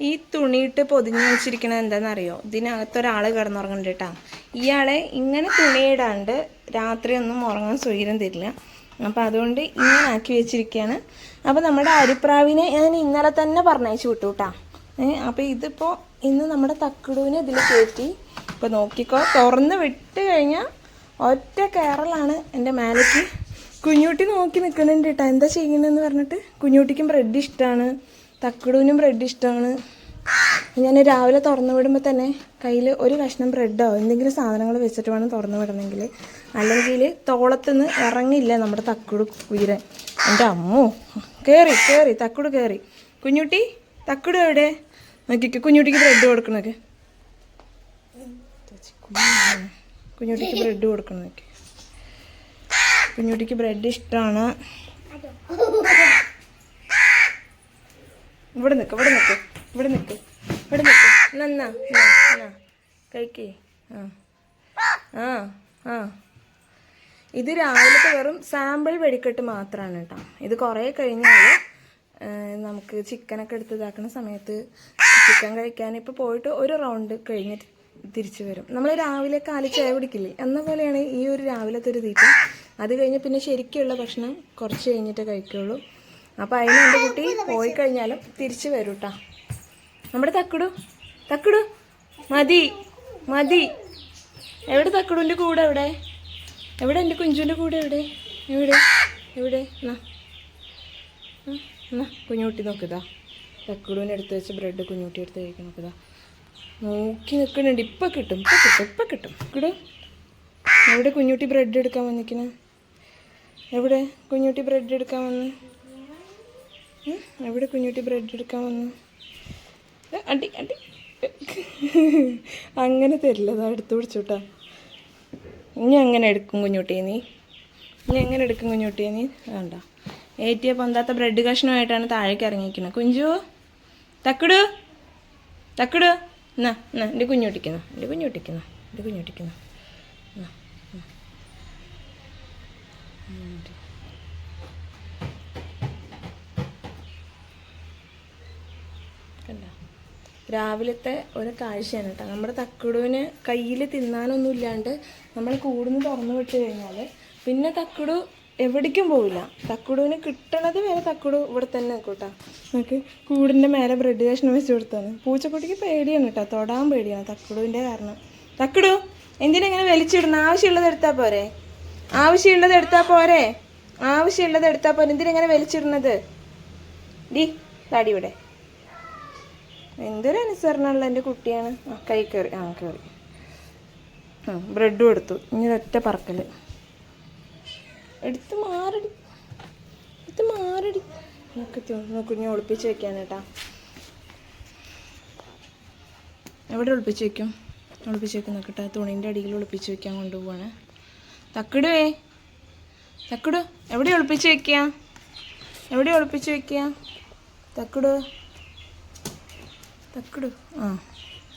ഈ തുണിയിട്ട് പൊതിഞ്ഞു വെച്ചിരിക്കുന്നത് എന്താണെന്നറിയോ? ഇതിനകത്ത് ഒരാൾ കിടന്നുറങ്ങുന്നുണ്ട് ഇയാളെ ഇങ്ങനെ തുണിയിടാണ്ട് രാത്രിയൊന്നും ഉറങ്ങാൻ സ്വൈരം തരില്ല. അപ്പോൾ അതുകൊണ്ട് ഇങ്ങനെ ആക്കി വെച്ചിരിക്കുകയാണ് അപ്പോൾ നമ്മുടെ അരിപ്രാവിനെ ഞാൻ ഇന്നലെ തന്നെ പറഞ്ഞയച്ചു വിട്ടു കേട്ടാ. ഏഹ് അപ്പോൾ ഇതിപ്പോൾ ഇന്ന് നമ്മുടെ തക്കുടുവിനെ ഇതിൽ കയറ്റി. ഇപ്പോൾ നോക്കിക്കോ തുറന്ന് വിട്ട് കഴിഞ്ഞാൽ ഒറ്റ കയറലാണ് എന്റെ മേലേക്ക്. കുഞ്ഞുട്ടി നോക്കി നിൽക്കുന്നുണ്ട് കേട്ടോ. എന്താ ചെയ്യണമെന്ന് പറഞ്ഞിട്ട്? കുഞ്ഞുട്ടിക്കും ബ്രെഡ് ഇഷ്ടമാണ് തക്കുടുവിനും ബ്രെഡ് ഇഷ്ടമാണ്. ഞാൻ രാവിലെ തുറന്നു വിടുമ്പോൾ തന്നെ കയ്യിൽ ഒരു കഷ്ണം ബ്രെഡോ എന്തെങ്കിലും സാധനങ്ങൾ വെച്ചിട്ട് വേണം തുറന്നു വിടണമെങ്കിൽ അല്ലെങ്കിൽ തോളത്തുനിന്ന് ഇറങ്ങില്ല നമ്മുടെ തക്കുടു ഉയരൻ എന്റെ അമ്മു കയറി കയറി തക്കുടു കയറി കുഞ്ഞുട്ടി തക്കുടു എവിടെ? നോക്കിക്ക് കുഞ്ഞുട്ടിക്ക് ബ്രെഡ് കൊടുക്കണൊക്കെ. കുഞ്ഞുട്ടിക്ക് ബ്രെഡ് കൊടുക്കണം കുഞ്ഞുട്ടിക്ക് ബ്രെഡ് ഇഷ്ടമാണ് ഇവിടെ നിൽക്ക് ഇവിടെ നിൽക്ക് ഇവിടെ നിൽക്ക് ഇവിടെ നിൽക്ക് നന്നാ കഴിക്കേ. ആ ആ ആ. ഇത് രാവിലത്തെ വെറും സാമ്പിൾ വെടിക്കെട്ട് മാത്രമാണ് കേട്ടോ. ഇത് കുറേ കഴിഞ്ഞാൽ നമുക്ക് ചിക്കനൊക്കെ എടുത്ത് ഇതാക്കുന്ന സമയത്ത് ചിക്കൻ കഴിക്കാൻ ഇപ്പോൾ പോയിട്ട് ഒരു റൗണ്ട് കഴിഞ്ഞിട്ട് തിരിച്ചു വരും. നമ്മൾ രാവിലെ കാലി ചായ കുടിക്കില്ലേ? എന്ന പോലെയാണ് ഈ ഒരു രാവിലത്തെ ഒരു തീറ്റ. അത് കഴിഞ്ഞ് പിന്നെ ശരിക്കുള്ള ഭക്ഷണം കുറച്ച് കഴിഞ്ഞിട്ടേ കഴിക്കുള്ളൂ. അപ്പോൾ അതിന് എന്റെ കുട്ടി പോയി കഴിഞ്ഞാലും തിരിച്ചു വരും നമ്മുടെ തക്കുടു തക്കുടു മതി മതി. എവിടെ തക്കിടുന്റെ കൂടെ എവിടെ എവിടെ എന്റെ കുഞ്ചുവിന്റെ കൂടെ എവിടെ? എവിടെ? എവിടെ? എന്നാ കുഞ്ഞുട്ടി നോക്കുതാ തക്കിടുവിന് എടുത്ത് വെച്ച് ബ്രെഡ് കുഞ്ഞുട്ടി എടുത്ത് കഴിക്കാൻ നോക്കുതാ നോക്കി നിൽക്കുന്നുണ്ട് ഇപ്പം കിട്ടും ഇപ്പം കിട്ടും ഇപ്പം കിട്ടും. കിടും. എവിടെ കുഞ്ഞുട്ടി ബ്രെഡ് എടുക്കാൻ വന്നിക്കണേ എവിടെ കുഞ്ഞുട്ടി ബ്രെഡ് എടുക്കാൻ വന്ന്? ഉം? എവിടെ കുഞ്ഞുട്ടി ബ്രെഡ് എടുക്കാൻ വന്നു? അടി അടി. അങ്ങനെ തരില്ല അതാ എടുത്തു പിടിച്ചോട്ടാ. ഇനി അങ്ങനെ എടുക്കും കുഞ്ഞുട്ടിയെ നീ. ഇനി എങ്ങനെ എടുക്കും കുഞ്ഞുട്ടിയെ നീ? വേണ്ട. ഏറ്റിയ പൊന്താത്ത ബ്രെഡ് കഷ്ണമായിട്ടാണ് താഴേക്ക് ഇറങ്ങിയിരിക്കുന്നത്. കുഞ്ചു തക്കടു തക്കടു. എന്നാ എന്നാ എന്റെ കുഞ്ഞുട്ടിക്കുന്ന എന്റെ കുഞ്ഞുട്ടിക്കുന്ന എന്റെ കുഞ്ഞുട്ടിക്കുന്ന എന്നാ എന്നാ. കുഞ്ഞുട്ടി. കണ്ടോ രാവിലത്തെ ഒരു കാഴ്ചയാണ് കേട്ടോ. നമ്മുടെ തക്കുടുവിന് കയ്യിൽ തിന്നാനൊന്നും ഇല്ലാണ്ട് നമ്മൾ കൂടുന്ന് തുറന്നു വിട്ട് കഴിഞ്ഞാൽ പിന്നെ തക്കുടു എവിടേക്കും പോവില്ല. തക്കുടുവിന് കിട്ടണത് വരെ തക്കുടു ഇവിടെ തന്നെ നിൽക്കൂട്ടാ നമുക്ക് കൂടിന്റെ മേലെ ബ്രെഡ് കഷ്ണം വെച്ച് കൊടുത്താണ് പൂച്ചക്കുട്ടിക്ക് പേടിയാണ് കേട്ടോ. തൊടാൻ പേടിയാണ് തക്കുടുവിന്റെ കാരണം. തക്കുടു എന്തിനെങ്ങനെ വലിച്ചിടണം ആവശ്യമുള്ളത് എടുത്താൽ പോരെ? ആവശ്യമുള്ളത് എടുത്താൽ പോരെ? ആവശ്യമുള്ളത് എടുത്താൽ പോരെ? എന്തിനാ ഇങ്ങനെ വലിച്ചിടുന്നത്? ഡി താടി ഇവിടെ. എന്തൊരു അനുസരണമുള്ള എന്റെ കുട്ടിയാണ്. ആ കൈ കയറി. ആ കയറി. ആ ബ്രെഡും എടുത്തു. ഇനി ഒറ്റ പറക്കൽ. എടുത്ത് മാറടി. എടുത്ത് മാറടി. നോക്കി നോക്കുഞ്ഞ് ഒളിപ്പിച്ച് വെക്കാൻ കേട്ടാ. എവിടെ ഒളിപ്പിച്ച് വെക്കും? ഒളിപ്പിച്ച് വെക്കും നോക്കട്ടെ തുണീന്റെ അടിയിൽ ഒളിപ്പിച്ച് വെക്കാൻ കൊണ്ടുപോവാണ്. തക്കിടുവേ തക്കിടു എവിടെ ഒളിപ്പിച്ച് വെക്കുക എവിടെ ഒളിപ്പിച്ച് വെക്കുക തക്കിടു. തക്കിടു. ആ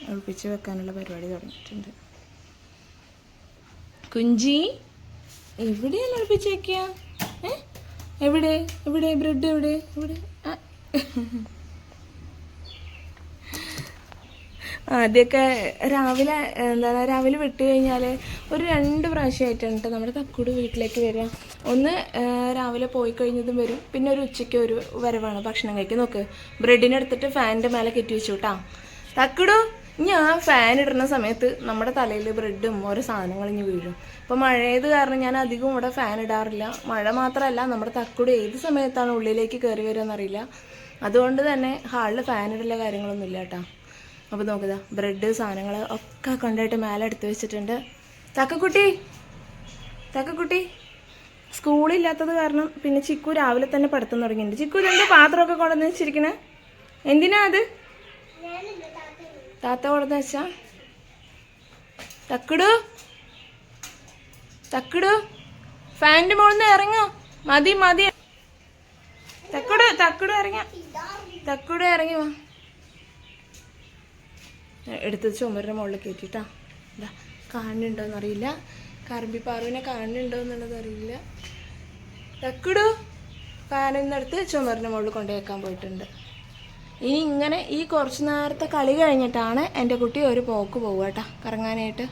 ഒളിപ്പിച്ച് വെക്കാനുള്ള പരിപാടി തുടങ്ങിയിട്ടുണ്ട്. കുഞ്ചി എവിടെയാണ് ഒളിപ്പിച്ച് വെക്കുക? എവിടെ? എവിടെ? ബ്രെഡ് എവിടെ? എവിടെ ആ. ആദ്യമൊക്കെ രാവിലെ എന്താണ് രാവിലെ വിട്ട് കഴിഞ്ഞാൽ ഒരു രണ്ട് പ്രാവശ്യമായിട്ടാണ് കേട്ടോ നമ്മുടെ തക്കുട് വീട്ടിലേക്ക് വരിക. ഒന്ന് രാവിലെ പോയി കഴിഞ്ഞതും വരും. പിന്നെ ഒരു ഉച്ചയ്ക്ക് ഒരു വരവാണ് ഭക്ഷണം കഴിക്കും നോക്ക് ബ്രെഡിനെടുത്തിട്ട് ഫാനിന്റെ മേലെ കെട്ടി വെച്ചു കേട്ടോ തക്കുടു ഞാൻ ഫാൻ ഇടുന്ന സമയത്ത് നമ്മുടെ തലയിൽ ബ്രെഡും ഓരോ സാധനങ്ങളും ഇനി വീഴും. ഇപ്പം മഴയത് കാരണം ഞാൻ അധികം ഇവിടെ ഫാൻ ഇടാറില്ല. മഴ മാത്രമല്ല നമ്മുടെ തക്കുട് ഏത് സമയത്താണ് ഉള്ളിലേക്ക് കയറി വരിക എന്നറിയില്ല അതുകൊണ്ട് തന്നെ ഹാളിൽ ഫാൻ ഇടല കാര്യങ്ങളൊന്നും ഇല്ല കേട്ടോ അപ്പോൾ നോക്കുക ബ്രെഡ് സാധനങ്ങൾ ഒക്കെ കൊണ്ടായിട്ട് മേലെ എടുത്ത് വെച്ചിട്ടുണ്ട്. തക്കക്കുട്ടി തക്കക്കുട്ടി. സ്കൂളില്ലാത്തത് കാരണം പിന്നെ ചിക്കു രാവിലെ തന്നെ പഠിത്തം തുടങ്ങിയിട്ടുണ്ട്. ചിക്കു ഇതെന്താ പാത്രമൊക്കെ കൊണ്ടുവന്ന് വെച്ചിരിക്കണേ? എന്തിനാ അത്? താത്ത കൊണ്ടുവന്ന് വെച്ചാ? തക്കിടു. തക്കിടു. ഫാനിന്റെ മുകളിൽ നിന്ന് ഇറങ്ങോ. മതി മതി. തക്കിടു തക്കിടു ഇറങ്ങ. തക്കിടു ഇറങ്ങി വാ. എടുത്ത് ചുമരുടെ മുകളിൽ കയറ്റിട്ടാ എന്താ കാണുന്നുണ്ടോന്ന് അറിയില്ല കറമ്പി പാറുവിനെ കാണുന്നുണ്ടോ എന്നുള്ളത് അറിയില്ല തെക്കിടൂ ഫാനിന്നെടുത്ത് നിന്നെടുത്ത് ചുമരിന്റെ മുകളിൽ കൊണ്ടുവയ്ക്കാൻ പോയിട്ടുണ്ട്. ഇനി ഇങ്ങനെ ഈ കുറച്ച് നേരത്തെ കളി കഴിഞ്ഞിട്ടാണ് എന്റെ കുട്ടി ഒരു പോക്ക് പോവുക കേട്ടോ കറങ്ങാനായിട്ട്.